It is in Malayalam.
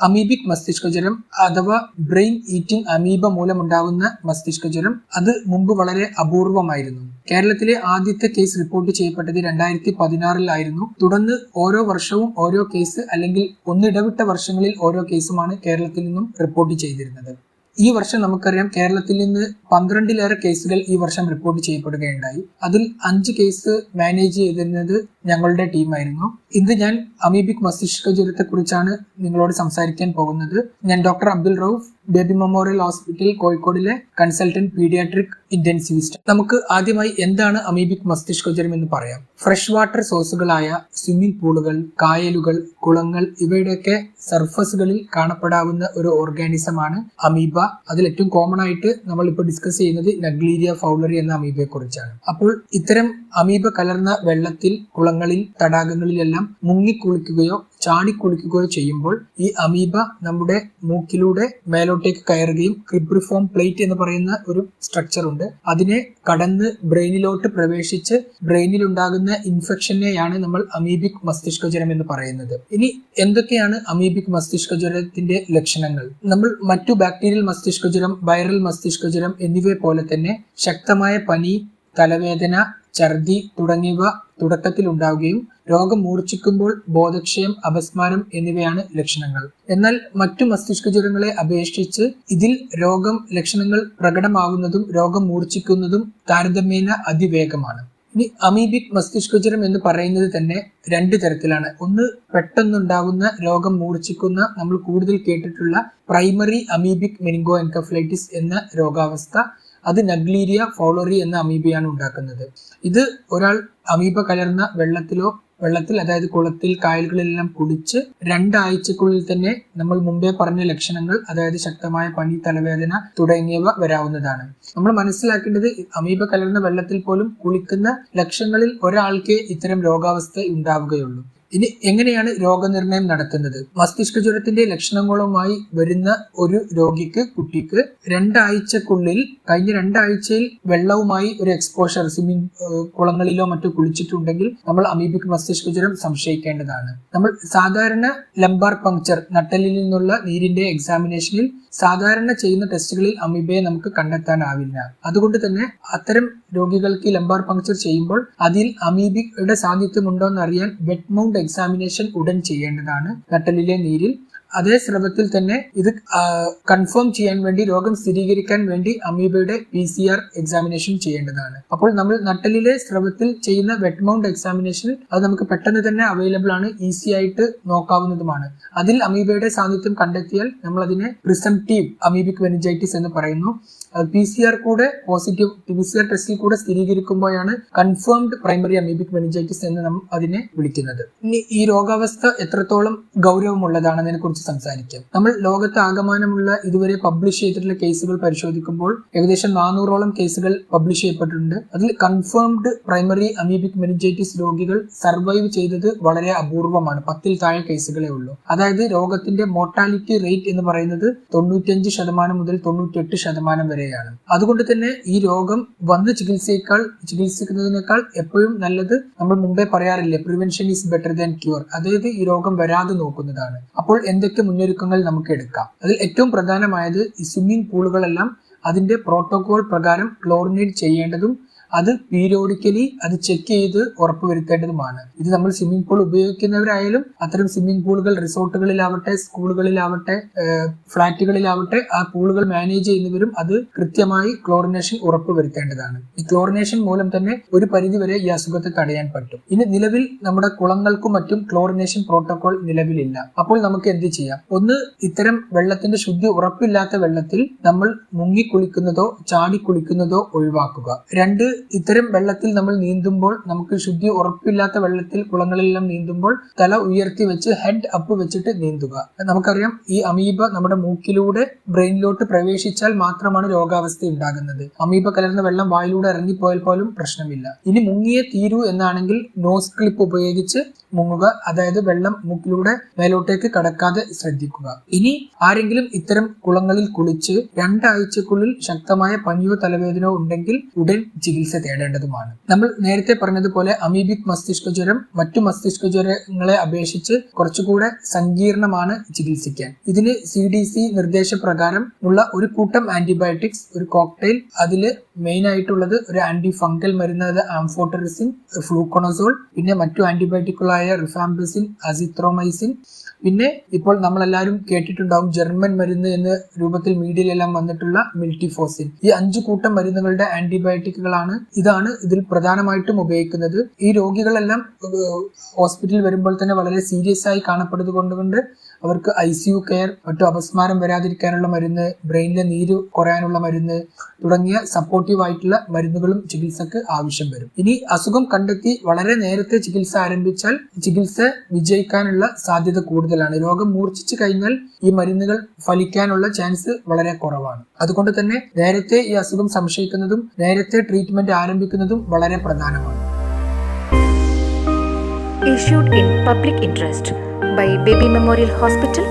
അമീബിക് മസ്തിഷ്കജ്വരം അഥവാ ബ്രെയിൻ ഈറ്റിംഗ് അമീബ മൂലമുണ്ടാകുന്ന മസ്തിഷ്കജ്വരം അത് മുമ്പ് വളരെ അപൂർവമായിരുന്നു. കേരളത്തിലെ ആദ്യത്തെ കേസ് റിപ്പോർട്ട് ചെയ്യപ്പെട്ടത് രണ്ടായിരത്തി പതിനാറിലായിരുന്നു തുടർന്ന് ഓരോ വർഷവും ഓരോ കേസ് അല്ലെങ്കിൽ ഒന്നിടവിട്ട വർഷങ്ങളിൽ ഓരോ കേസുമാണ് കേരളത്തിൽ നിന്നും റിപ്പോർട്ട് ചെയ്തിരുന്നത്. ഈ വർഷം നമുക്കറിയാം കേരളത്തിൽ നിന്ന് പന്ത്രണ്ടിലേറെ കേസുകൾ ഈ വർഷം റിപ്പോർട്ട് ചെയ്യപ്പെടുകയുണ്ടായി. അതിൽ അഞ്ച് കേസ് മാനേജ് ചെയ്തിരുന്നത് ഞങ്ങളുടെ ടീമായിരുന്നു ഇന്ന് ഞാൻ അമീബിക് മസ്തിഷ്ക ജ്വരത്തെ കുറിച്ചാണ് നിങ്ങളോട് സംസാരിക്കാൻ പോകുന്നത്. ഞാൻ doctor Abdul Rauf baby memorial hospital കോഴിക്കോടിലെ consultant paediatric intensivist നമുക്ക് ആദ്യമായി എന്താണ് അമീബിക് മസ്തിഷ്ക ജ്വരം എന്ന് പറയാം. ഫ്രഷ് വാട്ടർ സോഴ്സുകളായ സ്വിമ്മിംഗ് പൂളുകൾ കായലുകൾ കുളങ്ങൾ ഇവയുടെയൊക്കെ സർഫസുകളിൽ കാണപ്പെടാവുന്ന ഒരു ഓർഗാനിസമാണ് അമീബ അതിൽ ഏറ്റവും കോമൺ ആയിട്ട് നമ്മൾ ഇപ്പോൾ ഡിസ്കസ് ചെയ്യുന്നത് നഗ്ലീരിയ ഫൗളറി എന്ന അമീബയെ കുറിച്ചാണ്. അപ്പോൾ ഇത്തരം അമീബ കലർന്ന വെള്ളത്തിൽ കുളങ്ങളിൽ തടാകങ്ങളിലെല്ലാം മുങ്ങിക്കുളിക്കുകയോ ചാടിക്കുളിക്കുകയോ ചെയ്യുമ്പോൾ ഈ അമീബ നമ്മുടെ മൂക്കിലൂടെ മേലോട്ടേക്ക് കയറുകയും ക്രിബ്രിഫോം പ്ലേറ്റ് എന്ന് പറയുന്ന ഒരു സ്ട്രക്ചർ ഉണ്ട്. അതിനെ കടന്ന് ബ്രെയിനിലോട്ട് പ്രവേശിച്ച് ബ്രെയിനിൽ ഉണ്ടാകുന്ന ഇൻഫെക്ഷനെയാണ് നമ്മൾ അമീബിക് മസ്തിഷ്ക ജ്വരം എന്ന് പറയുന്നത്. ഇനി എന്തൊക്കെയാണ് അമീബിക് മസ്തിഷ്ക ജ്വരത്തിന്റെ ലക്ഷണങ്ങൾ? നമ്മൾ മറ്റു ബാക്ടീരിയൽ മസ്തിഷ്ക ജ്വരം വൈറൽ മസ്തിഷ്ക ജ്വരം എന്നിവയെ പോലെ തന്നെ ശക്തമായ പനി തലവേദന ഛർദി തുടങ്ങിയവ തുടക്കത്തിൽ ഉണ്ടാവുകയും രോഗം മൂർച്ഛിക്കുമ്പോൾ ബോധക്ഷയം അപസ്മാരം എന്നിവയാണ് ലക്ഷണങ്ങൾ. എന്നാൽ മറ്റു മസ്തിഷ്ക ജ്വരങ്ങളെ അപേക്ഷിച്ച് ഇതിൽ രോഗം ലക്ഷണങ്ങൾ പ്രകടമാകുന്നതും രോഗം മൂർച്ഛിക്കുന്നതും താരതമ്യേന അതിവേഗമാണ്. ഇനി അമീബിക് മസ്തിഷ്ക ജ്വരം എന്ന് പറയുന്നത് തന്നെ രണ്ട് തരത്തിലാണ്. ഒന്ന് പെട്ടെന്നുണ്ടാകുന്ന രോഗം മൂർച്ഛിക്കുന്ന നമ്മൾ കൂടുതൽ കേട്ടിട്ടുള്ള പ്രൈമറി അമീബിക് മെനിങ്കോ എൻകഫ്ലൈറ്റിസ് എന്ന രോഗാവസ്ഥ. അത് നഗ്ലീരിയ ഫോളോറി എന്ന അമീബയാണ് ഉണ്ടാക്കുന്നത്. ഇത് ഒരാൾ അമീബ കലർന്ന വെള്ളത്തിലോ വെള്ളത്തിൽ അതായത് കുളത്തിൽ കായലുകളിലെല്ലാം കുളിച്ച് രണ്ടാഴ്ചക്കുള്ളിൽ തന്നെ നമ്മൾ മുമ്പേ പറഞ്ഞ ലക്ഷണങ്ങൾ അതായത് ശക്തമായ പനി തലവേദന തുടങ്ങിയവ വരാവുന്നതാണ്. നമ്മൾ മനസ്സിലാക്കേണ്ടത് അമീബ കലർന്ന വെള്ളത്തിൽ പോലും കുളിക്കുന്ന ലക്ഷണങ്ങളിൽ ഒരാൾക്കേ ഇത്തരം രോഗാവസ്ഥ ഉണ്ടാവുകയുള്ളൂ. ഇനി എങ്ങനെയാണ് രോഗനിർണയം നടത്തുന്നത്? മസ്തിഷ്ക ജ്വരത്തിന്റെ ലക്ഷണങ്ങളുമായി വരുന്ന ഒരു രോഗിക്ക് കുട്ടിക്ക് രണ്ടാഴ്ചക്കുള്ളിൽ കഴിഞ്ഞ രണ്ടാഴ്ചയിൽ വെള്ളവുമായി ഒരു എക്സ്പോഷർ സ്വിമ്മിംഗ് കുളങ്ങളിലോ മറ്റോ കുളിച്ചിട്ടുണ്ടെങ്കിൽ നമ്മൾ അമീബിക് മസ്തിഷ്ക ജ്വരം സംശയിക്കേണ്ടതാണ്. നമ്മൾ സാധാരണ ലംബാർ പങ്ക്ചർ നട്ടലിൽ നിന്നുള്ള നീരിന്റെ എക്സാമിനേഷനിൽ സാധാരണ ചെയ്യുന്ന ടെസ്റ്റുകളിൽ അമീബയെ നമുക്ക് കണ്ടെത്താനാവില്ല. അതുകൊണ്ട് തന്നെ അത്തരം രോഗികൾക്ക് ലംബാർ പങ്ക്ചർ ചെയ്യുമ്പോൾ അതിൽ അമീബിയുടെ സാന്നിധ്യമുണ്ടോ എന്ന് അറിയാൻ വെറ്റ് മൗണ്ട് എക്സാമിനേഷൻ ഉടൻ ചെയ്യേണ്ടതാണ് നട്ടലിലെ നീരിൽ. അതേ സ്രവത്തിൽ തന്നെ ഇത് കൺഫേം ചെയ്യാൻ വേണ്ടി രോഗം സ്ഥിരീകരിക്കാൻ വേണ്ടി അമീബയുടെ പി സി ആർ എക്സാമിനേഷൻ ചെയ്യേണ്ടതാണ്. അപ്പോൾ നമ്മൾ നട്ടലിലെ സ്രവത്തിൽ ചെയ്യുന്ന വെറ്റ് മൗണ്ട് എക്സാമിനേഷൻ അത് നമുക്ക് പെട്ടെന്ന് തന്നെ അവൈലബിൾ ആണ് ഈസി ആയിട്ട് നോക്കാവുന്നതുമാണ്. അതിൽ അമീബയുടെ സാന്നിധ്യം കണ്ടെത്തിയാൽ നമ്മൾ അതിനെ പ്രിസംറ്റീവ് അമീബിക് വെനിജൈറ്റിസ് എന്ന് പറയുന്നു. പി സി ആർ കൂടെ പോസിറ്റീവ് പി സി ആർ ടെസ്റ്റിൽ കൂടെ സ്ഥിരീകരിക്കുമ്പോഴാണ് കൺഫേംഡ് പ്രൈമറി അമീബിക് മെനിഞ്ചൈറ്റിസ് എന്ന് നമ്മൾ അതിനെ വിളിക്കുന്നത്. ഇനി ഈ രോഗാവസ്ഥ എത്രത്തോളം ഗൗരവമുള്ളതാണെന്നതിനെ കുറിച്ച് സംസാരിക്കാം. നമ്മൾ ലോകത്ത് ആകമാനമുള്ള ഇതുവരെ പബ്ലിഷ് ചെയ്തിട്ടുള്ള കേസുകൾ പരിശോധിക്കുമ്പോൾ ഏകദേശം നാനൂറോളം കേസുകൾ പബ്ലിഷ് ചെയ്യപ്പെട്ടിട്ടുണ്ട്. അതിൽ കൺഫേംഡ് പ്രൈമറി അമീബിക് മെനിഞ്ചൈറ്റിസ് രോഗികൾ സർവൈവ് ചെയ്തത് വളരെ അപൂർവമാണ്. പത്തിൽ താഴെ കേസുകളേ ഉള്ളൂ. അതായത് രോഗത്തിന്റെ മോർട്ടാലിറ്റി റേറ്റ് എന്ന് പറയുന്നത് തൊണ്ണൂറ്റഞ്ച് ശതമാനം മുതൽ തൊണ്ണൂറ്റെട്ട് ശതമാനം വരെയാണ് അതുകൊണ്ട് തന്നെ ഈ രോഗം വന്ന് ചികിത്സയേക്കാൾ ചികിത്സിക്കുന്നതിനേക്കാൾ എപ്പോഴും നല്ലത് നമ്മൾ മുമ്പേ പറയാറില്ലേ prevention is better than cure അതായത് ഈ രോഗം വരാതെ നോക്കുന്നതാണ്. അപ്പോൾ എന്തൊക്കെ മുന്നൊരുക്കങ്ങൾ നമുക്ക് എടുക്കാം? അതിൽ ഏറ്റവും പ്രധാനമായത് ഈ സ്വിമ്മിംഗ് പൂളുകളെല്ലാം അതിന്റെ പ്രോട്ടോകോൾ പ്രകാരം ക്ലോറിനേറ്റ് ചെയ്യേണ്ടതും അത് പീരിയോഡിക്കലി അത് ചെക്ക് ചെയ്ത് ഉറപ്പുവരുത്തേണ്ടതുമാണ്. ഇത് നമ്മൾ സ്വിമ്മിംഗ് പൂൾ ഉപയോഗിക്കുന്നവരായാലും അത്തരം സ്വിമ്മിംഗ് പൂളുകൾ റിസോർട്ടുകളിലാവട്ടെ സ്കൂളുകളിലാവട്ടെ ഫ്ളാറ്റുകളിലാവട്ടെ ആ പൂളുകൾ മാനേജ് ചെയ്യുന്നവരും അത് കൃത്യമായി ക്ലോറിനേഷൻ ഉറപ്പുവരുത്തേണ്ടതാണ്. ഈ ക്ലോറിനേഷൻ മൂലം തന്നെ ഒരു പരിധിവരെ ഈ അസുഖത്തെ തടയാൻ പറ്റും. ഇനി നിലവിൽ നമ്മുടെ കുളങ്ങൾക്കും മറ്റും ക്ലോറിനേഷൻ പ്രോട്ടോകോൾ നിലവിലില്ല. അപ്പോൾ നമുക്ക് എന്ത് ചെയ്യാം? ഒന്ന് ഇത്തരം വെള്ളത്തിന്റെ ശുദ്ധി ഉറപ്പില്ലാത്ത വെള്ളത്തിൽ നമ്മൾ മുങ്ങി കുളിക്കുന്നതോ ചാടി കുളിക്കുന്നതോ ഒഴിവാക്കുക. രണ്ട് ഇത്തരം വെള്ളത്തിൽ നമ്മൾ നീന്തുമ്പോൾ നമുക്ക് ശുദ്ധി ഉറപ്പില്ലാത്ത വെള്ളത്തിൽ കുളങ്ങളിലെല്ലാം നീന്തുമ്പോൾ തല ഉയർത്തി വെച്ച് ഹെഡ് അപ്പ് വെച്ചിട്ട് നീന്തുക. നമുക്കറിയാം ഈ അമീബ നമ്മുടെ മൂക്കിലൂടെ ബ്രെയിനിലോട്ട് പ്രവേശിച്ചാൽ മാത്രമാണ് രോഗാവസ്ഥ ഉണ്ടാകുന്നത്. അമീബ കലർന്ന വെള്ളം വായിലൂടെ ഇറങ്ങിപ്പോയാൽ പോലും പ്രശ്നമില്ല. ഇനി മുങ്ങിയ തീരൂ എന്നാണെങ്കിൽ നോസ് ക്ലിപ്പ് ഉപയോഗിച്ച് മുങ്ങുക അതായത് വെള്ളം മൂക്കിലൂടെ മേലോട്ടേക്ക് കടക്കാതെ ശ്രദ്ധിക്കുക. ഇനി ആരെങ്കിലും ഇത്തരം കുളങ്ങളിൽ കുളിച്ച് രണ്ടാഴ്ചക്കുള്ളിൽ ശക്തമായ പനിയോ തലവേദനയോ ഉണ്ടെങ്കിൽ ഉടൻ ചികിത്സ ചികിത്സ തേടേണ്ടതുമാണ്. നമ്മൾ നേരത്തെ പറഞ്ഞതുപോലെ അമീബിക് മസ്തിഷ്ക ജ്വരം മറ്റു മസ്തിഷ്ക ജ്വരങ്ങളെ അപേക്ഷിച്ച് കുറച്ചുകൂടെ സങ്കീർണമാണ് ചികിത്സിക്കാൻ. ഇതിന് സി ഡി സി നിർദ്ദേശപ്രകാരം ഉള്ള ഒരു കൂട്ടം ആന്റിബയോട്ടിക്സ് ഒരു കോക്ടെയിൽ അതിൽ മെയിൻ ആയിട്ടുള്ളത് ഒരു ആന്റി ഫംഗൽ മരുന്ന് അത് ആംഫോട്ടറിസിൻ ഫ്ലൂക്കോണസോൾ പിന്നെ മറ്റു ആന്റിബയോട്ടിക്കുകളായ റിഫാംബസിൻ അസിത്രോമൈസിൻ പിന്നെ ഇപ്പോൾ നമ്മളെല്ലാവരും കേട്ടിട്ടുണ്ടാവും ജർമ്മൻ മരുന്ന് എന്ന രൂപത്തിൽ മീഡിയയിലെല്ലാം വന്നിട്ടുള്ള മിൽട്ടിഫോസിൻ. ഈ അഞ്ചു കൂട്ടം മരുന്നുകളുടെ ആന്റിബയോട്ടിക്കുകളാണ് ഇതാണ് ഇതിൽ പ്രധാനമായിട്ടും ഉപയോഗിക്കുന്നത്. ഈ രോഗികളെല്ലാം ഹോസ്പിറ്റലിൽ വരുമ്പോൾ തന്നെ വളരെ സീരിയസ് ആയി കാണപ്പെടുന്നത് കൊണ്ടുകൊണ്ട് അവർക്ക് ഐ സി യു കെയർ മറ്റു അപസ്മാരം വരാതിരിക്കാനുള്ള മരുന്ന് ബ്രെയിനിലെ നീര് കുറയാനുള്ള മരുന്ന് തുടങ്ങിയ സപ്പോർട്ടീവ് ആയിട്ടുള്ള മരുന്നുകളും ചികിത്സക്ക് ആവശ്യം വരും. ഇനി അസുഖം കണ്ടെത്തി വളരെ നേരത്തെ ചികിത്സ ആരംഭിച്ചാൽ ചികിത്സ വിജയിക്കാനുള്ള സാധ്യത കൂടുതലാണ്. രോഗം മൂർച്ഛിച്ചു കഴിഞ്ഞാൽ ഈ മരുന്നുകൾ ഫലിക്കാനുള്ള ചാൻസ് വളരെ കുറവാണ്. അതുകൊണ്ട് തന്നെ നേരത്തെ ഈ അസുഖം സംശയിക്കുന്നതും നേരത്തെ ട്രീറ്റ്മെന്റ് ആരംഭിക്കുന്നതും വളരെ പ്രധാനമാണ്. Issued in public interest by Baby Memorial Hospital.